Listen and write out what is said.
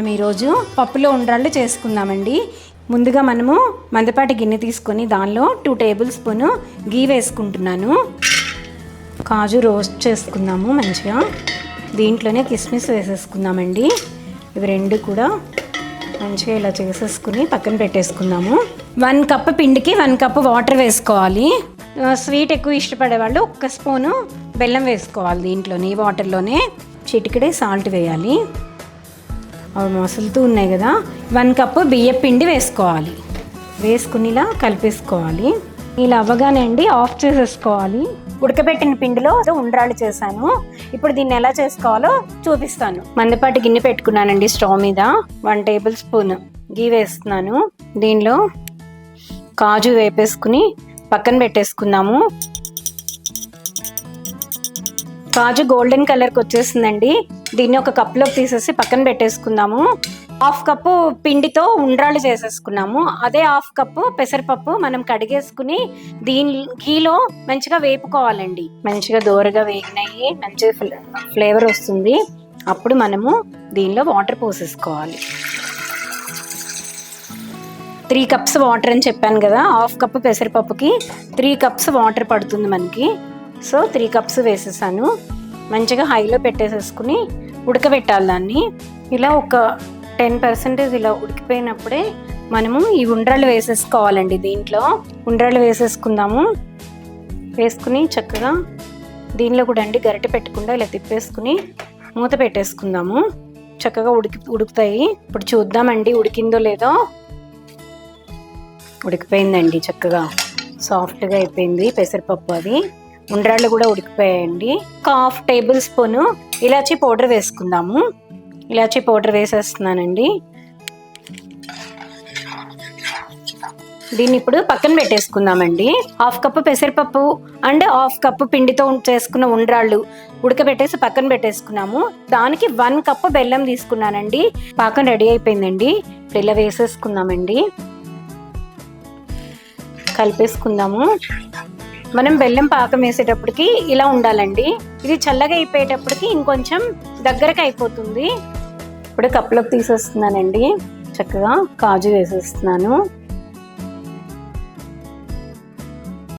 మనం ఈరోజు పప్పులో ఉండ్రాళ్ళు చేసుకుందామండి. ముందుగా మనము మందపాటి గిన్నె తీసుకొని దానిలో టూ టేబుల్ స్పూన్ గీ వేసుకుంటున్నాను. కాజు రోస్ట్ చేసుకుందాము మంచిగా. దీంట్లోనే కిస్మిస్ వేసేసుకుందామండి. ఇవి రెండు కూడా మంచిగా ఇలా చేసేసుకుని పక్కన పెట్టేసుకుందాము. వన్ కప్ పిండికి వన్ కప్ వాటర్ వేసుకోవాలి. స్వీట్ ఎక్కువ ఇష్టపడే వాళ్ళు ఒక్క స్పూను బెల్లం వేసుకోవాలి దీంట్లోనే ఈ వాటర్లోనే చిటికడే సాల్ట్ వేయాలి. అవి మసులుతూ ఉన్నాయి కదా వన్ కప్పు బియ్య పిండి వేసుకోవాలి. వేసుకుని ఇలా కలిపేసుకోవాలి. ఇలా అవ్వగానే అండి ఆఫ్ చేసేసుకోవాలి. ఉడకబెట్టిన పిండిలో ఉండ్రాళ్ళు చేశాను. ఇప్పుడు దీన్ని ఎలా చేసుకోవాలో చూపిస్తాను. మందపాటి గిన్నె పెట్టుకున్నానండి స్టవ్ మీద. వన్ టేబుల్ స్పూన్ గీ వేస్తున్నాను. దీనిలో కాజు వేపేసుకుని పక్కన పెట్టేసుకుందాము. కాజు గోల్డెన్ కలర్కి వచ్చేసిందండి. దీన్ని ఒక కప్లోకి తీసేసి పక్కన పెట్టేసుకుందాము. హాఫ్ కప్పు పిండితో ఉండ్రాళ్ళు చేసేసుకున్నాము. అదే హాఫ్ కప్పు పెసరపప్పు మనం కడిగేసుకుని దీని గీలో మంచిగా వేపుకోవాలండి. మంచిగా దోరగా వేగినాయి మంచి ఫ్లేవర్ వస్తుంది. అప్పుడు మనము దీనిలో వాటర్ పోసేసుకోవాలి. త్రీ కప్స్ వాటర్ అని చెప్పాను కదా హాఫ్ కప్ పెసరపప్పుకి త్రీ కప్స్ వాటర్ పడుతుంది మనకి. సో త్రీ కప్స్ వేసేసాను. మంచిగా హైలో పెట్టేసేసుకుని ఉడకబెట్టాలి దాన్ని. ఇలా ఒక టెన్ పర్సెంటేజ్ ఇలా ఉడికిపోయినప్పుడే మనము ఈ ఉండ్రాళ్ళు వేసేసుకోవాలండి దీంట్లో. ఉండ్రాళ్ళు వేసేసుకుందాము. వేసుకుని చక్కగా దీనిలో కూడా అండి గరిటె పెట్టకుండా ఇలా తిప్పేసుకుని మూత పెట్టేసుకుందాము. చక్కగా ఉడికి ఉడుకుతాయి. ఇప్పుడు చూద్దామండి ఉడికిందో లేదో. ఉడికిపోయిందండి చక్కగా. సాఫ్ట్గా అయిపోయింది పెసరపప్పు అది. ఉండ్రాళ్ళు కూడా ఉడికిపోయాయండి. ఒక half tablespoon elaichi powder వేసుకుందాము. ఇలాచీ పౌడర్ వేసేస్తున్నానండి. దీన్ని ఇప్పుడు పక్కన పెట్టేసుకుందామండి. హాఫ్ కప్పు పెసరపప్పు అండ్ హాఫ్ కప్పు పిండితో చేసుకున్న ఉండ్రాళ్ళు ఉడకబెట్టేసి పక్కన పెట్టేసుకున్నాము. దానికి వన్ కప్పు బెల్లం తీసుకున్నానండి. పాకం రెడీ అయిపోయిందండి. ఇప్పుడు ఇలా వేసేసుకుందామండి. కలిపేసుకుందాము. మనం బెల్లం పాకం వేసేటప్పటికి ఇలా ఉండాలండి. ఇది చల్లగా అయిపోయేటప్పటికి ఇంకొంచెం దగ్గరకు అయిపోతుంది. ఇప్పుడు కప్పులోకి తీసేస్తున్నానండి. చక్కగా కాజు వేసేస్తున్నాను.